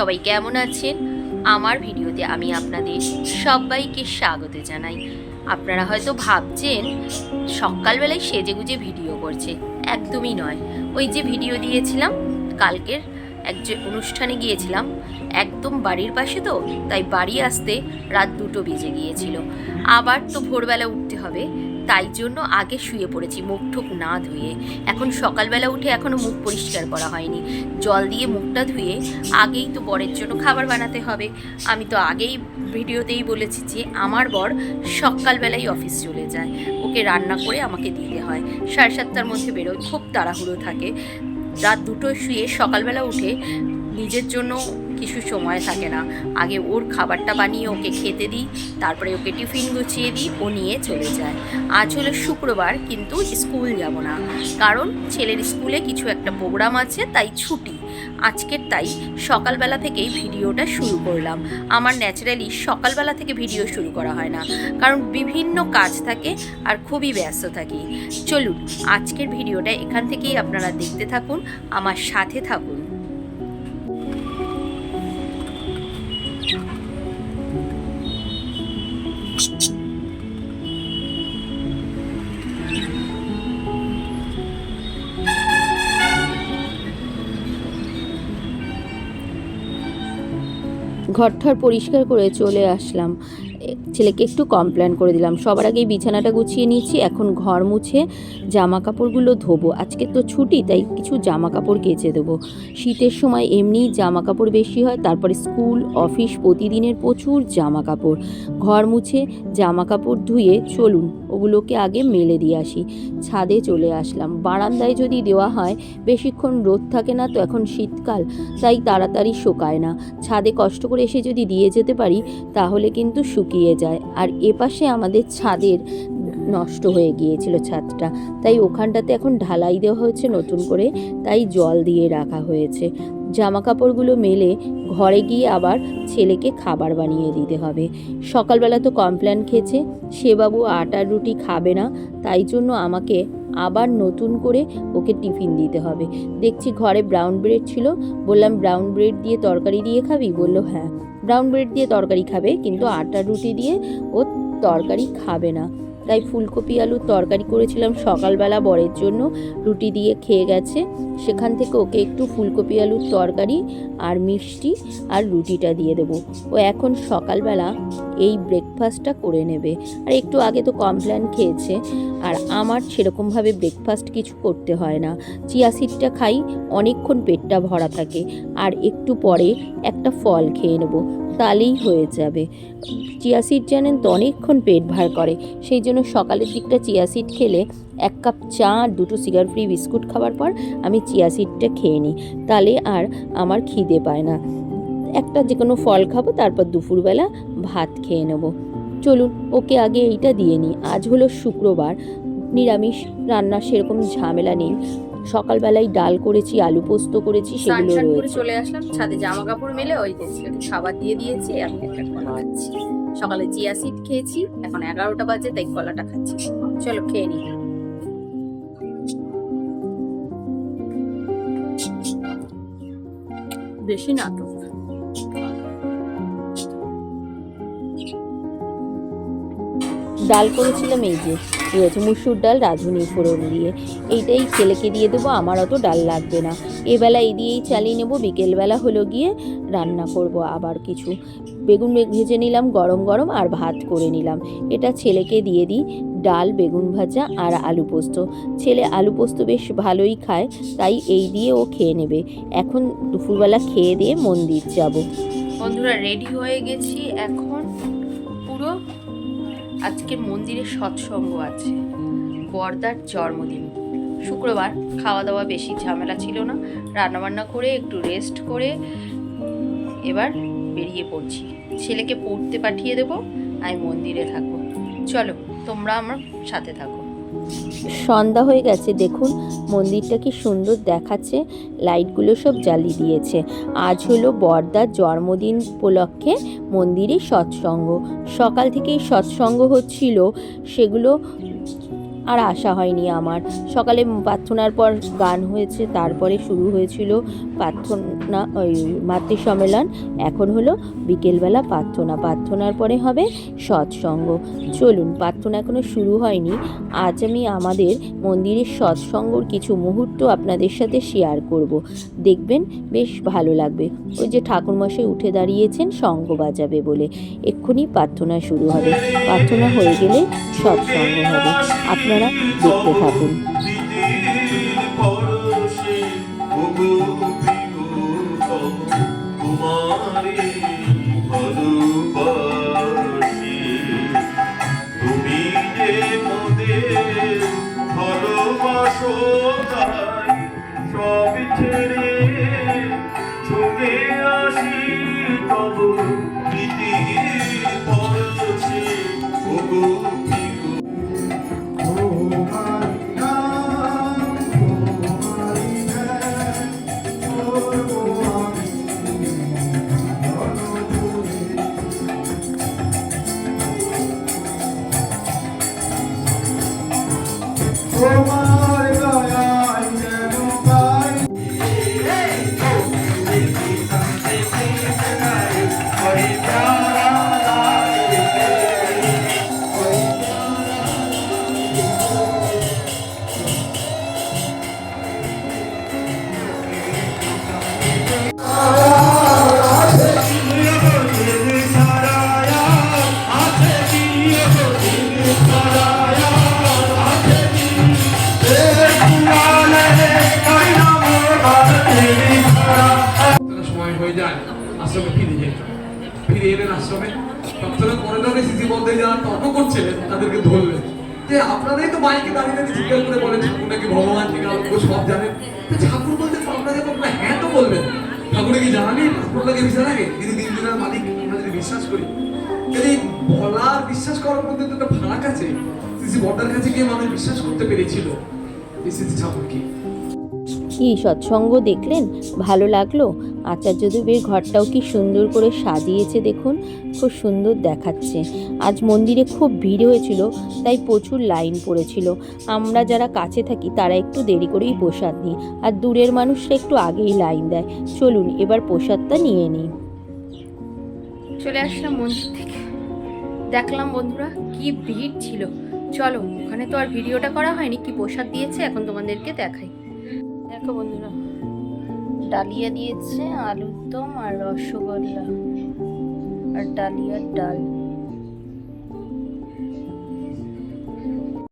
সবাই কেমন আছেন? আমার ভিডিওতে আমি আপনাদের সবাইকে স্বাগত জানাই। আপনারা হয়তো ভাবছেন, সকালবেলায় সেজেগুজে ভিডিও করছে। একদমই নয়। ওই যে ভিডিও দিয়েছিলাম, কালকের এক যে অনুষ্ঠানে গিয়েছিলাম, একদম বাড়ির পাশে তো, তাই বাড়ি আসতে রাত দুটো বেজে গিয়েছিল। আবার তো ভোরবেলা উঠতে হবে। তাই জন্য আগে শুয়ে পড়েছি, মুখ ঠুক না ধুয়ে। এখন সকালবেলা উঠে এখনও মুখ পরিষ্কার করা হয়নি। জল দিয়ে মুখটা ধুয়ে আগেই তো বরের জন্য খাবার বানাতে হবে। আমি তো আগেই ভিডিওতেই বলেছি যে আমার বর সকালবেলাই অফিস চলে যায়। ওকে রান্না করে আমাকে দিতে হয়। সাড়ে সাতটার মধ্যে বেরোয়, খুব তাড়াহুড়ো থাকে। রাত দুটোয় শুয়ে সকালবেলা উঠে নিজের জন্য কিছু সময় থাকে না। আগে ওর খাবারটা বানিয়ে ওকে খেতে দিই, তারপরে ওকে টিফিন গুছিয়ে দিই, ও নিয়ে চলে যায়। আজ হলো শুক্রবার, কিন্তু স্কুল যাব না। কারণ ছেলের স্কুলে কিছু একটা প্রোগ্রাম আছে, তাই ছুটি। আজকের তাই সকালবেলা থেকেই ভিডিওটা শুরু করলাম। আমার ন্যাচারালি সকালবেলা থেকে ভিডিও শুরু করা হয় না। কারণ বিভিন্ন কাজ থাকে আর খুবই ব্যস্ত থাকি। চলুন, আজকের ভিডিওটা এখান থেকেই আপনারা দেখতে থাকুন, আমার সাথে থাকুন। ঘরঠর পরিষ্কার করে চলে আসলাম। ছেলেকে একটু কমপ্লেন করে দিলাম। সবার আগেই বিছানাটা গুছিয়ে নিয়েছি, এখন ঘর মুছে জামা কাপড়গুলো ধোবো। আজকে তো ছুটি, তাই কিছু জামা কাপড় কেচে দেবো। শীতের সময় এমনিই জামা কাপড় বেশি হয়, তারপরে স্কুল, অফিস প্রতিদিনের প্রচুর জামা কাপড় ঘর মুছে জামা কাপড় ধুয়ে চলুন, ওগুলোকে আগে মেলে দিয়ে আসি। ছাদে চলে আসলাম। বারান্দায় যদি দেওয়া হয়, বেশিক্ষণ রোদ থাকে না তো এখন শীতকাল, তাই তাড়াতাড়ি শোকায় না। ছাদে কষ্ট করে এসে যদি দিয়ে যেতে পারি, তাহলে কিন্তু শুকিয়ে যায়। আর এপাশে আমাদের ছাদের নষ্ট হয়ে গিয়েছিল ছাদটা। তাই ওখানটাতে এখন ঢালাই দেওয়া হয়েছে নতুন করে। তাই জল দিয়ে রাখা হয়েছে। জামা কাপড়গুলো মেলে ঘরে গিয়ে আবার ছেলেকে খাবার বানিয়ে দিতে হবে। সকালবেলা তো কমপ্ল্যান খেয়েছে, সে বাবু আটার রুটি খাবে না। তাই জন্য আমাকে আবার নতুন করে ওকে টিফিন দিতে হবে। দেখছি ঘরে ব্রাউন ব্রেড ছিল। বললাম, ব্রাউন ব্রেড দিয়ে তরকারি দিয়ে খাবি? বলল হ্যাঁ। ব্রাউন ব্রেড দিয়ে তরকারি খাবে কিন্তু আটার রুটি দিয়ে ও তরকারি খাবে না। তাই ফুলকপি আলুর তরকারি করেছিলাম সকালবেলা বরের জন্য। রুটি দিয়ে খেয়ে গেছে। সেখান থেকে ওকে একটু ফুলকপি আলুর তরকারি আর মিষ্টি আর রুটিটা দিয়ে দেবো। ও এখন সকালবেলা এই ব্রেকফাস্টটা করে নেবে। আর একটু আগে তো কমপ্ল্যান খেয়েছে। আর আমার সেরকমভাবে ব্রেকফাস্ট কিছু করতে হয় না। চিয়া সিডটা খাই, অনেকক্ষণ পেটটা ভরা থাকে। আর একটু পরে একটা ফল খেয়ে নেব। তাহলেই হয়ে যাবে। চিয়া সিড জানেন তো অনেকক্ষণ পেট ভার করে, সেই জন্য সকালের দিকটা চিয়া সিড খেলে এক কাপ চা আর দুটো সিগার ফ্রি বিস্কুট খাওয়ার পর আমি চিয়া সিডটা খেয়ে নিই। তাহলে আর আমার খিদে পায় না। একটা যে কোনো ফল খাব, তারপর দুপুরবেলা ভাত খেয়ে নেব। চলুন, ওকে আগে এইটা দিয়ে নিই। আজ হলো শুক্রবার, নিরামিষ, রান্নার সেরকম ঝামেলা নেই। সকালবেলায় ডাল করেছি আলু পোস্ত করেছি সেগুলো করে রয়েছে। চলে আসলাম ছাদে জামা কাপড় মেলে ওই খাবার দিয়ে দিয়েছি আমি একটা কলা খাচ্ছি। সকালে চিয়া সিড খেয়েছি এখন এগারোটা বাজে তাই কলাটা খাচ্ছি। চলো খেয়ে নি বেশি নাটক। ডাল করেছিলাম এই যে। রয়েছে মুসুর ডাল রাঁধুনি ফোড়ন দিয়ে। এইটাই ছেলেকে দিয়ে দেবো, আমার অত ডাল লাগবে না। এবেলা এই দিয়েই চালিয়ে নেব বিকেলবেলা হলো গিয়ে রান্না করব আবার কিছু। বেগুন ভেজে নিলাম গরম গরম আর ভাত করে নিলাম। এটা ছেলেকে দিয়ে দিই, ডাল, বেগুন ভাজা আর আলু পোস্ত। ছেলে আলু পোস্ত বেশ ভালোই খায়, তাই এই দিয়ে ও খেয়ে নেবে। এখন দুপুরবেলা খেয়ে দিয়ে মন্দির যাব। বন্ধুরা, রেডি হয়ে গেছি। এখন পুরো আজকে মন্দিরে সৎসঙ্গ আছে। বর্দার জন্মদিন। শুক্রবার খাওয়া দাওয়া বেশি ঝামেলা ছিল না। রান্নাবান্না করে, একটু রেস্ট করে, এবার বেরিয়ে পড়ছি। ছেলেকে পড়তে পাঠিয়ে দেবো, আমি মন্দিরে থাকব। চলো, তোমরা আমার সাথে থাকো। সন্ধ্যা হয়ে গেছে, দেখুন। মন্দিরটা কি সুন্দর দেখাচ্ছে। লাইটগুলো সব জ্বালিয়ে দিয়েছে। আজ হলো বর্দার জন্মদিন উপলক্ষে মন্দিরে সৎসঙ্গ। সকাল থেকেই সৎসঙ্গ হচ্ছিল। সেগুলো আর আসা হয়নি আমার। সকালে প্রার্থনার পর গান হয়েছে, তারপরে শুরু হয়েছিল প্রার্থনা, ওই মাতৃ সম্মেলন এখন হলো বিকেলবেলা প্রার্থনা। প্রার্থনার পরে হবে সৎসঙ্গ। চলুন, প্রার্থনা এখনও শুরু হয়নি। আজ আমি আমাদের মন্দিরের সৎসঙ্গর কিছু মুহূর্ত আপনাদের সাথে শেয়ার করব। দেখবেন বেশ ভালো লাগবে। ওই যে ঠাকুরমশাই উঠে দাঁড়িয়েছেন শঙ্খ বাজাবে বলে। এক্ষুনি প্রার্থনা শুরু হবে। প্রার্থনা হয়ে গেলে সৎসঙ্গ হবে। আপনারা দেখতে থাকুন। তোমারে তোমার এলেন আশ্রমে প্রার্থনা করে দেবে শিশি মধ্যে যারা তর্ক করছিলেন, তাদেরকে ধরলেন। যে আপনারাই তো মাইকে দাঁড়িয়ে দাঁড়িয়ে জিজ্ঞাসা করে বলেন, ঠাকুর নাকি ভগবান থেকে আরম্ভ সব জানেন। তো ঠাকুর বলতে আমরা যখন আপনারা হ্যাঁ তো বলবেন। ঠাকুরে কি জানানি ঠাকুর লাগে বিচার আগে? তিনি তিন দিনের মালিক, আমরা যদি বিশ্বাস করি। কিন্তু এই বলা বিশ্বাস করার মধ্যে তো একটা ফারাক আছে। শিশি বর্দার কাছে গিয়ে মানুষ বিশ্বাস করতে পেরেছিল। যে শিশি ঠাকুর কি? কি সৎসঙ্গ দেখলেন? ভালো লাগল? আচার্যদেবের ঘরটাও কি সুন্দর করে সাজিয়েছে দেখুন, খুব সুন্দর দেখাচ্ছে। আজ মন্দিরে খুব ভিড় হয়েছিল, তাই প্রচুর লাইন পড়েছিল। আমরা যারা কাছে থাকি, তারা একটু দেরি করেই প্রসাদ নিই, আর দূরের মানুষরা একটু আগেই লাইন দেয়। চলুন, এবার প্রসাদটা নিয়ে নিই। চলে আসলাম মন্দির থেকে। দেখলাম বন্ধুরা, কি ভিড় ছিল। চলো, ওখানে তো আর ভিডিওটা করা হয়নি, কি প্রসাদ দিয়েছে এখন তোমাদেরকে দেখাই। দেখো বন্ধুরা ডালিয়া দিয়েছে আলুর দম আর রসগোল্লা। আর ডালিয়ার ডাল।